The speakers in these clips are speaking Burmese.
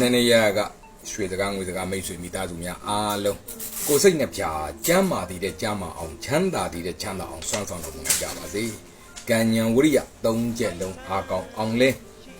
နည်းနည်းရကရွှေစကားငွေစကားမိတ်ဆွေမိသားစုများအားလုံးကိုယ်စိတ်နှပြကျမ်းမာတည်တဲ့ကျမ်းမာအောင်ချမ်းသာတည်တဲ့ချမ်းသာအောင်စွမ်းဆောင်တော်မူနိုင်ကြပါစေ။ကံဉဏ်ဝိရိယသုံးချက်လုံးအားကောင်းအောင်လဲ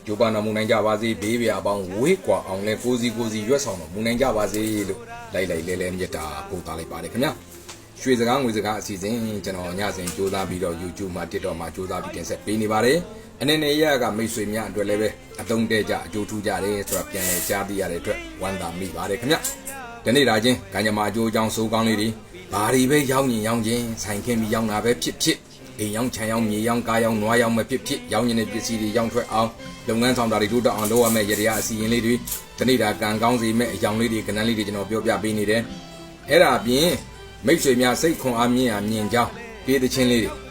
ကျိုးပါတော်မူနိုင်ကြပါစေဘေးပြအပေါင်းဝေးကွာအောင်လဲကိုစီကိုစီရွတ်ဆောင်တော်မူနိုင်ကြပါစေလို့လိုက်လိုက်လဲလဲမြတ်တာပို့သားလိုက်ပါတယ်ခင်ဗျာ။ရွှေစကားငွေစကားအစီအစဉ်ကျွန်တော်ညစဉ်စူးစမ်းပြီးတော့ YouTube မှာ TikTok မှာစူးစမ်းပြီးတင်ဆက်ပေးနေပါတယ်။ အနေနဲ့ရကမိတ်ဆွေများအတွက်လည်းပဲအသုံးတဲ့ကြအကျိုးထူးကြတယ်ဆိုတာပြန်လည်ကြားသိရတဲ့အတွက်ဝမ်းသာမိပါတယ်ခင်ဗျ။ဒီနေ့ဒါချင်းကံကြမ္မာအကျိုးအကြောင်းစိုးကောင်းလေးတွေဘာတွေပဲရောင်းရင်ရောင်းချင်းဆိုင်ခင်းပြီးရောင်းတာပဲဖြစ်ဖြစ်အိမ်ရောင်းခြံရောင်းမြေရောင်းကားရောင်းနွားရောင်းမဖြစ်ဖြစ်ရောင်းရင်တဲ့ပစ္စည်းတွေရောင်းထွက်အောင်လုပ်ငန်းဆောင်တာတွေတိုးတက်အောင်လုပ်ရမယ့်ရတရားအစီအရင်လေးတွေဒီနေ့ဒါကံကောင်းစေမယ့်အကြောင်းလေးတွေကဏ္ဍလေးတွေကျွန်တော်ပြောပြပေးနေတယ်။အဲ့ဒါအပြင်မိတ်ဆွေများစိတ်ခွန်အားမြင့်အားမြင့်ကြောင်းပြေးသချင်းလေးတွေ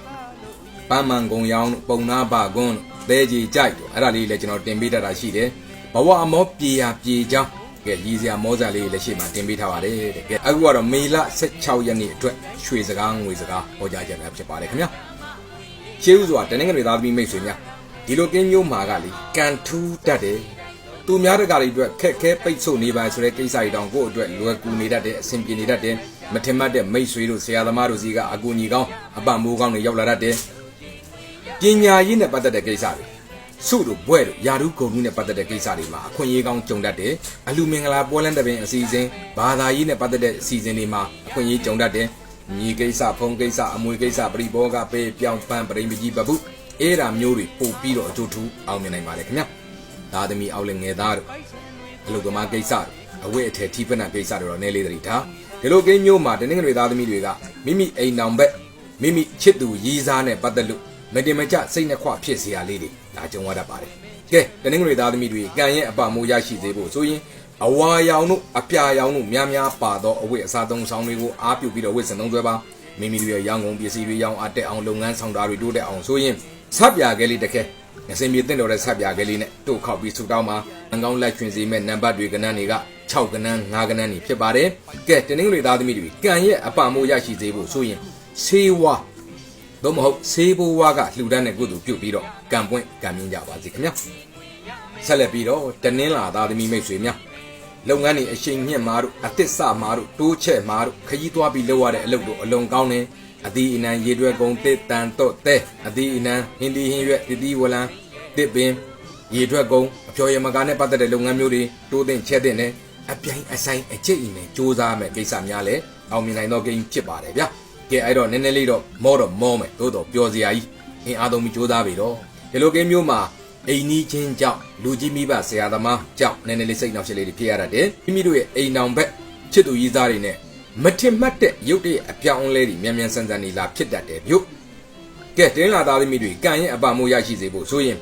ပန်းမန်ကုံရောင်းပုံနာပကွန်းသဲကြီးကြိုက်တို့အဲ့ဒါလေးလည်းကျွန်တော်တင်ပေးတတ်တာရှိတယ်ဘဝအမောပြေရပြေချောင်းကဲရည်စရာမောဇာလေးလည်းရှိမှတင်ပေးထားပါတယ်တဲ့ကဲအခုကတော့မေလ16ရက်နေ့အတွက်ရွှေစကားငွေစကားဟောကြားကြတာဖြစ်ပါတယ်ခင်ဗျာရှေးဥစွာတနင်္ဂနွေသားသမီးမိတ်ဆွေများဒီလိုကင်းမျိုးမှာကလေကန်ထူးတတ်တယ်သူများတကာတွေအတွက်ခက်ခဲပိတ်ဆို့နေပါဆိုတဲ့ကိစ္စတွေတောင်ကိုယ့်အတွက်လွယ်ကူနေတတ်တယ်အဆင်ပြေနေတတ်တယ်မထင်မှတ်တဲ့မိတ်ဆွေတို့ဆရာသမားတို့စီကအကူအညီကောင်းအပံ့မိုးကောင်းတွေရောက်လာတတ်တယ် ပညာရေးနဲ့ပတ်သက်တဲ့ကိစ္စတွေစုတို့ဘွဲ့တို့ယာရုဂုံကြီးနဲ့ပတ်သက်တဲ့ကိစ္စတွေမှာအခွင့်အရေးကောင်းကြုံတတ်တယ်အလူမင်္ဂလာပွဲလန်းတပင်အစီအစဉ်ဘာသာရေးနဲ့ပတ်သက်တဲ့အစီအစဉ်တွေမှာအခွင့်အရေးကြုံတတ်တယ်မြေကိစ္စဖုံးကိစ္စအမွေကိစ္စပရိဘောဂပေးပြောင်းပန်းပရိမကြီးပပုအဲ့ဒါမျိုးတွေပို့ပြီးတော့အကျိုးထူးအောင်မြင်နိုင်ပါလေခင်ဗျသားသမီးအောက်လည်းငယ်သားတို့အလုကမားကိစ္စတို့အဝိအထည်ထိပနာကိစ္စတို့တော့နည်းလေးတည်းထားဒီလိုကိန်းမျိုးမှာတနင်္ဂနွေသားသမီးတွေကမိမိအိမ်တောင်ဘက်မိမိချစ်သူရည်စားနဲ့ပတ်သက်လို့ မတင်မကျစိတ်နှခွဖြစ်စရာလေးတွေဒါကြုံရတတ်ပါတယ်ကဲတနင်္ဂနွေသားသမီးတွေကံရဲ့အပမိုးရရှိစေဖို့ဆိုရင်အဝါရောင်တို့အပြာရောင်တို့များများပါသောအဝတ်အစားသုံးဆောင်တွေကိုအားပြုပြီးတော့ဝတ်ဆင်သုံးသွဲပါမိမိတို့ရဲ့ရောင်းကုန်ပစ္စည်းတွေရောင်းအပ်တဲ့အောင်လုပ်ငန်းဆောင်တာတွေတိုးတက်အောင်ဆိုရင်ဆက်ပြာကလေးတစ်ခဲငစင်မြေတင့်တော်တဲ့ဆက်ပြာကလေးနဲ့တို့ခောက်ပြီးဆူတောင်းမှာအကောင်းလက်ချွင်စီမဲ့နံပါတ်တွေကဏ္ဍတွေက6ကဏ္ဍ5ကဏ္ဍတွေဖြစ်ပါတယ်ကဲတနင်္ဂနွေသားသမီးတွေကံရဲ့အပမိုးရရှိစေဖို့ဆိုရင်ဆေးဝါး သို့မဟုတ်ဆေးဘိုးဝါးကလှူဒန်းတဲ့ကုသိုလ်ပြုတ်ပြီးတော့ကံပွင့်ကံမြင့်ကြပါစေခင်ဗျာဆက်လက်ပြီးတော့တနင်းလာသားသမီးမိတ်ဆွေများလုပ်ငန်းတွေအရှိန်မြင့်မာတို့အသစ်စမာတို့တိုးချက်မာတို့ခရီးသွားပြီးလုပ်ရတဲ့အလုပ်တို့အလွန်ကောင်းတယ်အသီးအနှံရေတွဲကုံတစ်တန်တော့တဲအသီးအနှံဟင်းဒီဟင်းရွက်တတိဝလံတစ်ပင်ရေထွက်ကုံအဖျော်ရမကားနဲ့ပတ်သက်တဲ့လုပ်ငန်းမျိုးတွေတိုးတင်ချက်တင်တယ်အပြိုင်အဆိုင်အကျိတ်အင်နဲ့စူးစမ်းမယ်ကိစ္စများလဲအောင်မြင်နိုင်သောကိန်းဖြစ်ပါတယ်ဗျာ ကဲအဲ့တော့နည်းနည်းလေးတော့မောတော့မောမယ်သို့တော့ပျော်စရာကြီးအင်းအားသုံးပြီးစူးစမ်းပြီတော့ဒီလိုကင်းမျိုးမှာအိမ်နီးချင်းကြောင့်လူကြီးမိဘဆရာသမားကြောင့်နည်းနည်းလေးစိတ်နှောက်ရှက်လေးတွေဖြစ်ရတတ်တယ်မိမိတို့ရဲ့အိမ်နောင်ဘက်ချစ်သူကြီးသားတွေနဲ့မထင်မှတ်တဲ့ရုပ်တရက်အပြောင်းအလဲတွေမြန်မြန်ဆန်ဆန်နေလာဖြစ်တတ်တယ်မြို့ကဲတင်းလာသားသမီးတွေကံရဲ့အပမိုးရရှိစေဖို့ဆိုရင်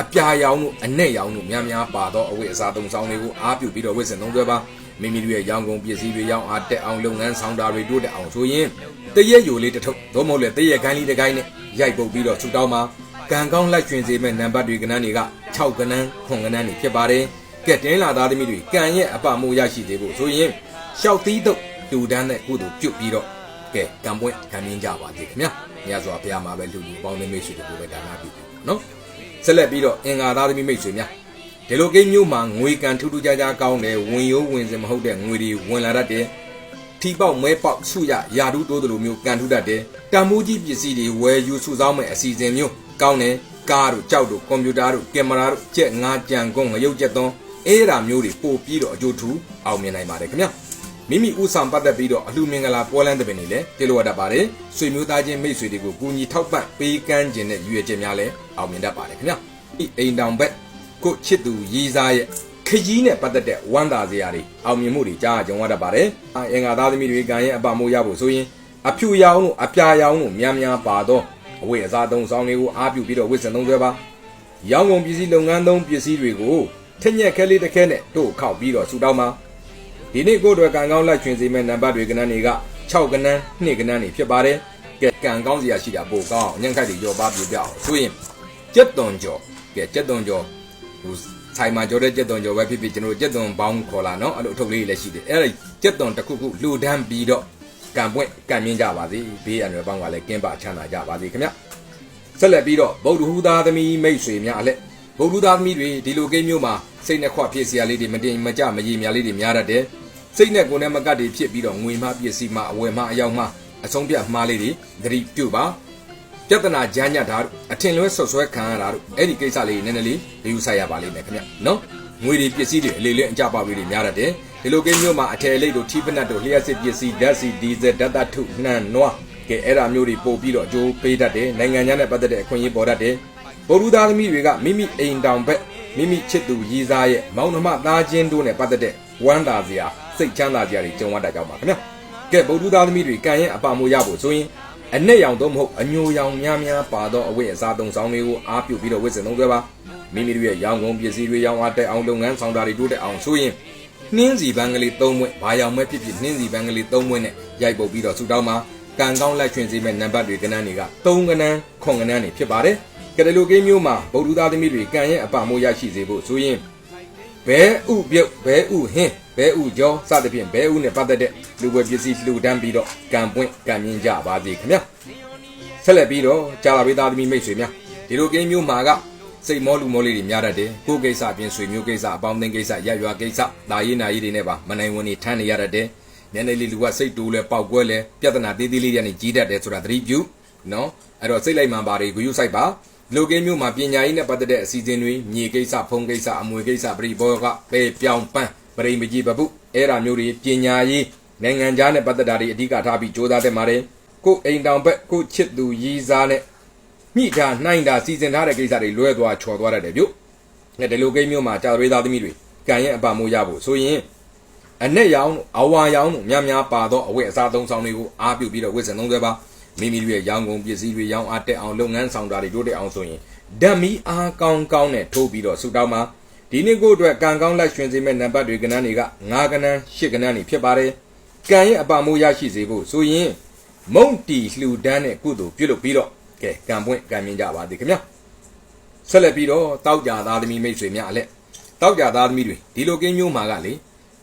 အပြာရောင်တို့အနဲ့ရောင်တို့များများပါသောအဝတ်အစားသုံးဆောင်တွေကိုအားပြုပြီးတော့ဝတ်ဆင်သုံးစွဲပါ မိမိတို့ရဲ့ရောင်ကုန်ပစ္စည်းတွေရောင်းအားတက်အောင်လုပ်ငန်းဆောင်တာတွေတိုးတက်အောင်ဆိုရင်တရက်ယိုလေးတစ်ထုပ်သို့မဟုတ်လေတရက်ကိုင်းလေးတစ်ကိုင်းနဲ့ရိုက်ပုတ်ပြီးတော့ဆူတောင်းမှာကံကောင်းလိုက်ရှင်စေမဲ့နံပါတ်တွေကဏ္ဍတွေက6ကဏ္ဍ9ကဏ္ဍတွေဖြစ်ပါတယ်ကဲတင်းလာသားသမီးတွေကံရဲ့အပမိုးရရှိသေးဖို့ဆိုရင်ရှောက်သီးတော့လူဒန်းတဲ့ကုသိုလ်ပြုတ်ပြီးတော့ကဲကံပွင့်ခံမြင်ကြပါသေးခင်ဗျာမြတ်စွာဘုရားမှာပဲလူလူပေါင်းနေမိတ်ဆွေတို့ပဲဒါနပြုနော်ဆက်လက်ပြီးတော့အင်္ဂါသားသမီးမိတ်ဆွေများ ဒီလိုကိန်းမျိုးမှာငွေကန်ထူးထူးခြားခြားကောင်းတယ်ဝင်ရိုးဝင်စင်မဟုတ်တဲ့ငွေတွေဝင်လာတတ်တယ်ထီပေါက်မဲပေါက်ဆုရယာဒူးတိုးတယ်လို့မျိုးကန်ထူးတတ်တယ်တံမိုးကြီးပစ္စည်းတွေဝယ်ယူစုဆောင်းမဲ့အစီအစဉ်မျိုးကောင်းတယ်ကားတို့ကြောက်တို့ကွန်ပျူတာတို့ကင်မရာတို့ကြက်ငါးကြံကုန်းငရုတ်ကြက်သွန်းအဲ့ဒါမျိုးတွေပို့ပြီးတော့အကျိုးထူးအောင်မြင်နိုင်ပါတယ်ခင်ဗျာမိမိဥဆောင်ပတ်သက်ပြီးတော့အလှမင်္ဂလာပွဲလန်းတဲ့ပင်တွေလည်းပြေလို့ရတတ်ပါတယ်ဆွေမျိုးသားချင်းမိတ်ဆွေတွေကိုကူညီထောက်ပံ့ပေးကမ်းခြင်းနဲ့ရည်ရွယ်ချက်များလည်းအောင်မြင်တတ်ပါတယ်ခင်ဗျာအိမ်တောင်ဘက် ကိုချစ်သူရီးစားရဲ့ခကြီးနဲ့ပတ်သက်တဲ့ဝမ်းသာစရာတွေအောင်မြင်မှုတွေကြားကြုံရတတ်ပါတယ်။အင်္ဂါသားသမီးတွေကံရဲ့အပမိုးရဖို့ဆိုရင်အဖြူရောင်တို့အပြာရောင်တို့များများပါသောအဝိအစားသုံးဆောင်တွေကိုအားပြုပြီးတော့ဝစ်စင်သုံးဆွဲပါ။ရောင်းကုန်ပစ္စည်းလုပ်ငန်းသုံးပစ္စည်းတွေကိုထက်ညက်ခဲလေးတစ်ခဲနဲ့တို့ခောက်ပြီးတော့ဆူတောင်းပါ။ဒီနေ့ကိုယ့်အတွက်ကံကောင်းလိုက်ချွင်စေမဲ့နံပါတ်တွေကဏ္ဍတွေက6ကဏ္ဍ2ကဏ္ဍတွေဖြစ်ပါတယ်။ကဲကံကောင်းစရာရှိတာပိုကောင်းအောင်ညံ့ခတ်တွေရောပါပြပြအောင်ဆိုရင်ကြက်သွန်ကြော်ကဲကြက်သွန်ကြော် ဟိုဆိုင်မှာကြောတဲ့ကြက်သွန်ကြောပဲဖြစ်ဖြစ်ကျွန်တော်ကြက်သွန်ပေါင်းခေါ်လာနော်အဲ့လိုအထုပ်လေးတွေလည်းရှိတယ်အဲ့ဒါကြက်သွန်တစ်ခုခုလှူဒန်းပြီးတော့ကံပွင့်ကံမြင့်ကြပါစေဘေးအန္တရာယ်ပေါင်းကလည်းကင်းပါချမ်းသာကြပါစေခင်ဗျဆက်လက်ပြီးတော့ဗုဒ္ဓဟူသားသမီးမိတ်ဆွေများအလက်ဗုဒ္ဓသားသမီးတွေဒီလိုကိမျိုးမှာစိတ်နှခွဖြစ်စရာလေးတွေမတင်မကြမရည်များလေးတွေများတတ်တယ်စိတ်နဲ့ကိုယ်နဲ့မကတ်တွေဖြစ်ပြီးတော့ငွေမှပစ္စည်းမှအဝယ်မှအယောက်မှအဆုံးပြမှားလေးတွေသတိပြုပါ ပြဿနာကြမ်းညတ်တာတို့အထင်လွဲဆွဆွဲခံရတာတို့အဲ့ဒီကိစ္စလေးနည်းနည်းလေးဒီယူဆိုင်ရပါလိမ့်မယ်ခင်ဗျနော်ငွေတွေပစ္စည်းတွေအလေလေးအကြပါပြီးတွေများတတ်တယ်ဒီလိုကိန်းမျိုးမှာအထယ်လိတ်တို့ထိပနတ်တို့လျှက်စစ်ပစ္စည်းဓာတ်စီဒီဇယ်ဓာတ်သတ္ထုနှံနွားကဲအဲ့ဒါမျိုးတွေပို့ပြီးတော့အကျိုးပေးတတ်တယ်နိုင်ငံခြားနဲ့ပတ်သက်တဲ့အခွင့်အရေးပေါ်တတ်တယ်ဗုဒ္ဓသားသမီးတွေကမိမိအိမ်တောင်ဘက်မိမိချစ်သူရည်စားရဲ့မောင်နှမသားချင်းတို့နဲ့ပတ်သက်တဲ့ဝမ်းသာစရာစိတ်ချမ်းသာစရာတွေကြုံရတတ်ကြပါခင်ဗျာကဲဗုဒ္ဓသားသမီးတွေကံရဲ့အပါမိုးရဖို့ဆိုရင် အနဲ့ရောင်တော့မဟုတ်အညိုရောင်များများပါသောအဝတ်အစားသုံးဆောင်တွေကိုအားပြုပြီးတော့ဝတ်ဆင်သုံးသွဲပါမိမိတို့ရဲ့ရောင်ကုန်ပစ္စည်းတွေရောင်အားတက်အောင်လုပ်ငန်းဆောင်တာတွေတိုးတက်အောင်ဆိုရင်နှင်းစီပန်းကလေး၃မွဲ့ဘာရောင်မဲဖြစ်ဖြစ်နှင်းစီပန်းကလေး၃မွဲ့နဲ့ရိုက်ပုတ်ပြီးတော့ဆူတောင်းမှာကံကောင်းလက်ချွင်စေမဲ့နံပါတ်တွေကဏ္ဍတွေက၃ကဏ္ဍခွန်ကဏ္ဍတွေဖြစ်ပါတယ်ကတလူကိန်းမျိုးမှာဗုဒ္ဓသားသမီးတွေကံရဲ့အပမိုးရရှိစေဖို့ဆိုရင်ဘဲဥပြုတ်ဘဲဥဟင်း ဘဲဥကြောစသဖြင့်ဘဲဥနဲ့ပတ်သက်တဲ့လူပွဲပစ္စည်းလှူဒန်းပြီးတော့ကံပွင့်ကံမြင့်ကြပါစေခင်ဗျာဆက်လက်ပြီးတော့ကြာလာပေးသားသမီးမိတ်ဆွေများဒီလိုကိန်းမျိုးမှာကစိတ်မောလူမောလေးတွေများတတ်တယ်ကိုယ်ကိစ္စအပြင်ဆွေမျိုးကိစ္စအပေါင်းအသင်းကိစ္စရရွာကိစ္စဒါရေးနာရေးတွေနဲ့ပါမနိုင်ဝန်နေထမ်းနေရတတ်တယ်နည်းနည်းလေးလူကစိတ်တူလဲပေါက်ကွဲလဲပြဿနာသေးသေးလေးတွေနဲ့ကြီးတတ်တယ်ဆိုတာသတိပြုနော်အဲ့တော့စိတ်လိုက်မှန်ပါတယ်ဂရုစိုက်ပါလူကင်းမျိုးမှာပညာရေးနဲ့ပတ်သက်တဲ့အစီအစဉ်တွေမြေကိစ္စဖုံးကိစ္စအမွေကိစ္စပြိဘောကပေပြောင်းပန်း ပရိမကြီးပပုအဲ့ဒါမျိုးတွေပညာရေးနိုင်ငံခြားနဲ့ပတ်သက်တာတွေအဓိကထားပြီးစ조사တဲ့ပါတယ်ကိုအိမ်တောင်ဘက်ကိုချစ်သူရည်စားနဲ့မိတာနှိုင်းတာစီစဉ်ထားတဲ့ကိစ္စတွေလွဲသွားချော်သွားတတ်တယ်ပြု။ဒီလိုကိန်းမျိုးမှာကြာသွေးသားသမီးတွေကံရဲ့အပမိုးရဖို့ဆိုရင်အနဲ့ရောင်အဝါရောင်တို့များများပါသောအဝတ်အစားသုံးဆောင်တွေကိုအားပြုပြီးတော့ဝတ်ဆင်သုံးသွဲပါမိမိတို့ရဲ့ရောင်ကုန်ပစ္စည်းတွေရောင်းအားတက်အောင်လုပ်ငန်းဆောင်တာတွေတိုးတက်အောင်ဆိုရင်ဓာတ်မီအားကောင်းကောင်းနဲ့ထိုးပြီးတော့ဆူတောင်းမှာ ဒီနေ့ကိုအတွက်ကံကောင်းလက်ရှင်စေမဲ့နံပါတ်တွေကဏ္ဍတွေက9ကဏ္ဍ10ကဏ္ဍနေဖြစ်ပါတယ်ကံရဲ့အပမိုးရရှိစေဖို့ဆိုရင်မုံတီလှူဒန်းတဲ့ကုသိုလ်ပြုလုပ်ပြီးတော့ကဲကံပွင့်ကံမြင်ကြပါသည်ခင်ဗျာဆက်လက်ပြီးတော့တောက်ကြသားသမီးမိတ်ဆွေများအလက်တောက်ကြသားသမီးတွေဒီလိုကင်းမျိုးမှာကလေ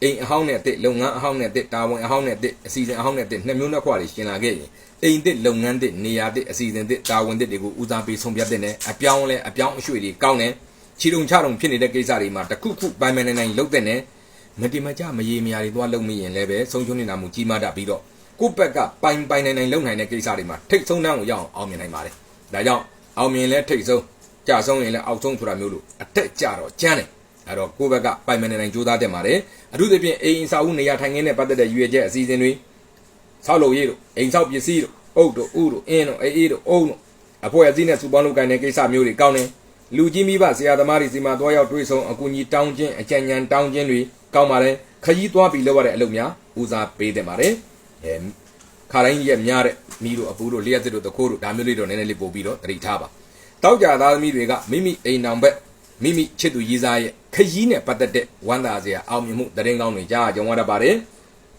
အိမ်အဟောင်းနဲ့တစ်လုပ်ငန်းအဟောင်းနဲ့တစ်တာဝန်အဟောင်းနဲ့တစ်အစီအစဉ်အဟောင်းနဲ့တစ်နှစ်မျိုးနှစ်ခွာတွေရှင်းလာခဲ့ရင်အိမ်တစ်လုပ်ငန်းတစ်နေရာတစ်အစီအစဉ်တစ်တာဝန်တစ်တွေကိုဦးစားပေးဆုံးဖြတ်တဲ့နဲ့အပြောင်းလဲအပြောင်းအရွှေ့တွေကောင်းတယ် ချီတုံချတုံဖြစ်နေတဲ့ကိစ္စတွေမှာတခုခုပိုင်မနိုင်နိုင်လုပ်တဲ့နဲ့မတိမကြမရေမရာတွေသွားလုပ်မိရင်လည်းပဲဆုံးချုံနေတာမှုကြီးမားတတ်ပြီးတော့ကိုယ့်ဘက်ကပိုင်ပိုင်နိုင်နိုင်လုပ်နိုင်တဲ့ကိစ္စတွေမှာထိတ်ဆုံးနှမ်းကိုရအောင်အောင်မြင်နိုင်ပါတယ်ဒါကြောင့်အောင်မြင်လဲထိတ်ဆုံးကြဆုံးရင်လည်းအောက်ဆုံးဆိုတာမျိုးလို့အတက်ကြတော့ကျန်းတယ်အဲ့တော့ကိုယ့်ဘက်ကပိုင်မနိုင်နိုင်ကြိုးစားတက်ပါတယ်အထူးသဖြင့်အိမ်အစာဦးနေရာထိုင်ခင်းနဲ့ပတ်သက်တဲ့ရွေချက်အစီအစဉ်တွေဆောက်လုပ်ရေးတို့အိမ်ဆောက်ပစ္စည်းတို့အုတ်တို့ဥတို့အင်းတို့အေးအေးတို့အုံတို့အဖွဲ့အစည်းနဲ့စုပေါင်းလုပ်ကိုင်တဲ့ကိစ္စမျိုးတွေကောင်းတယ် လူကြီးမိဘဆရာသမားတွေစီမှာသွားရောက်တွေ့ဆုံအကူအညီတောင်းခြင်းအကြံဉာဏ်တောင်းခြင်းတွေကောင်းပါတယ်ခကြီးသွားပြီးလုပ်ရတဲ့အလုပ်များဦးစားပေးတင်ပါတယ်အဲခါတိုင်းရက်များတဲ့မိတို့အပူတို့လျှက်စစ်တို့တခိုးတို့ဒါမျိုးလေးတော့နည်းနည်းလေးပို့ပြီးတော့တတိထားပါတောက်ကြသားသမီးတွေကမိမိအိမ်တောင်ဘက်မိမိချစ်သူရေးစားရဲ့ခကြီးနဲ့ပတ်သက်တဲ့ဝမ်းသာစရာအောင်မြင်မှုတရင်ကောင်းတွေကြားကြုံရတတ်ပါတယ်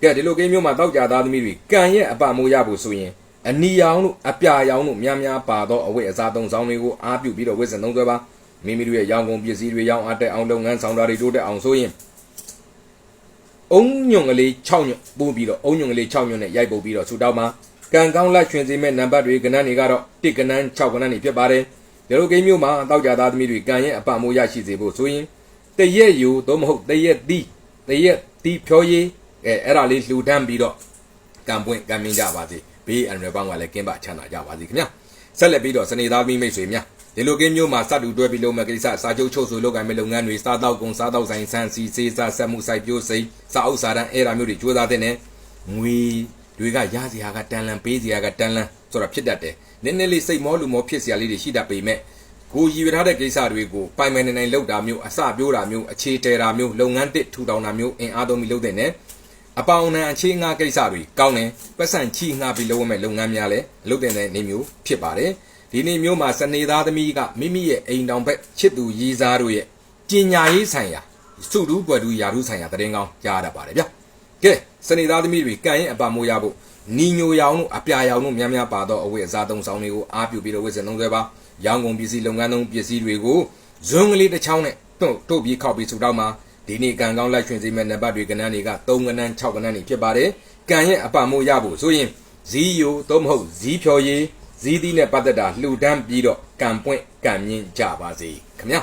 ကဲဒီလိုကိန်းမျိုးမှာတောက်ကြသားသမီးတွေကံရဲ့အပမိုးရဖို့ဆိုရင် အနီရောင်တို့အပြာရောင်တို့များများပါသောအဝတ်အစားသုံးဆောင်တွေကိုအားပြုပြီးတော့ဝတ်ဆင်သုံးသွဲပါမိမိတို့ရဲ့ရောင်ကုန်ပစ္စည်းတွေရောင်းအားတက်အောင်လုပ်ငန်းဆောင်တာတွေတိုးတက်အောင်ဆိုရင်အုံညွန့်ကလေး6ညွန့်ပို့ပြီးတော့အုံညွန့်ကလေး6ညွန့်နဲ့ရိုက်ပုတ်ပြီးတော့ဆူတောင်းမှာကံကောင်းလက်ချွင်စေမဲ့နံပါတ်တွေကဏ္ဍတွေကတော့1ကဏ္ဍ6ကဏ္ဍတွေဖြစ်ပါတယ်ဒီလိုကိန်းမျိုးမှာတောက်ကြသားသမီးတွေကံရဲ့အပမိုးရရှိစေဖို့ဆိုရင်တရက်ယူသို့မဟုတ်တရက်သီးတရက်သီးဖြောရည်အဲအဲ့ဒါလေးလှူဒန်းပြီးတော့ကံပွင့်ကံမြင်ကြပါစေ ဘေးအန္တရာယ်ပေါင်းကလည်းကင်းပါချမ်းသာကြပါစေခင်ဗျာဆက်လက်ပြီးတော့စနေသားသမီးမိတ်ဆွေများဒီလိုကင်းမျိုးမှာစတူတွဲပြီးလုပ်မဲ့ကိစ္စစာချုပ်ချုပ်ဆိုလုပ်ကိုင်မဲ့လုပ်ငန်းတွေစားတောက်ကုန်စားတောက်ဆိုင်ဆန်းစီစေးစားဆက်မှုစိုက်ပျိုးစိမ်းစာအုပ်စာတမ်းအဲ့ဒါမျိုးတွေကြိုးစားတဲ့နဲ့ငွေတွေကရစရာကတန်လန်ပေးစရာကတန်လန်ဆိုတာဖြစ်တတ်တယ်နည်းနည်းလေးစိတ်မောလူမောဖြစ်စရာလေးတွေရှိတတ်ပေမဲ့ကိုရည်ရထားတဲ့ကိစ္စတွေကိုပိုင်ပိုင်နိုင်နိုင်လုပ်တာမျိုးအစပြိုးတာမျိုးအခြေတည်တာမျိုးလုပ်ငန်းတစ်ထူထောင်တာမျိုးအင်အားသုံးပြီးလုပ်တဲ့နဲ့ အပေါင်းအံအခြေငှားကိစ္စတွေကောင်းတယ်ပတ်စံချီငှားပြီးလုပ်ရမယ့်လုပ်ငန်းများလည်းလုပ်တဲ့နေမျိုးဖြစ်ပါတယ်ဒီနေ့မျိုးမှာစနေသားသမီးကမိမိရဲ့အိမ်တောင်ဘက်ချစ်သူရည်စားတို့ရဲ့ပညာရေးဆိုင်ရာစုတူးပွယ်တူယာတူးဆိုင်ရာတရင်ကောင်းကြားရပါတယ်ဗျကဲစနေသားသမီးတွေကံရဲ့အပါမိုးရဖို့နီညိုရောင်တို့အပြာရောင်တို့များများပါသောအဝတ်အစားသုံးဆောင်တွေကိုအားပြုပြီးတော့ဝတ်ဆင်သုံးဆွဲပါရောင်းကုန်ပစ္စည်းလုပ်ငန်းသုံးပစ္စည်းတွေကိုဇွန်းကလေးတစ်ချောင်းနဲ့တို့တို့ပြီးခောက်ပြီးဆူတောင်းမှာ ဒီနေ့ကံကောင်းလိုက်ရွှင်စေမဲ့နံပါတ်တွေကဏ္ဍတွေက3ကဏ္ဍ6ကဏ္ဍတွေဖြစ်ပါတယ်ကံရဲ့အပမိုးရဖို့ဆိုရင်ဇီးယိုသို့မဟုတ်ဇီးဖြော်ရည်ဇီးသီးနဲ့ပတ်သက်တာလှူဒန်းပြီးတော့ကံပွင့်ကံမြင့်ကြပါစေခင်ဗျာ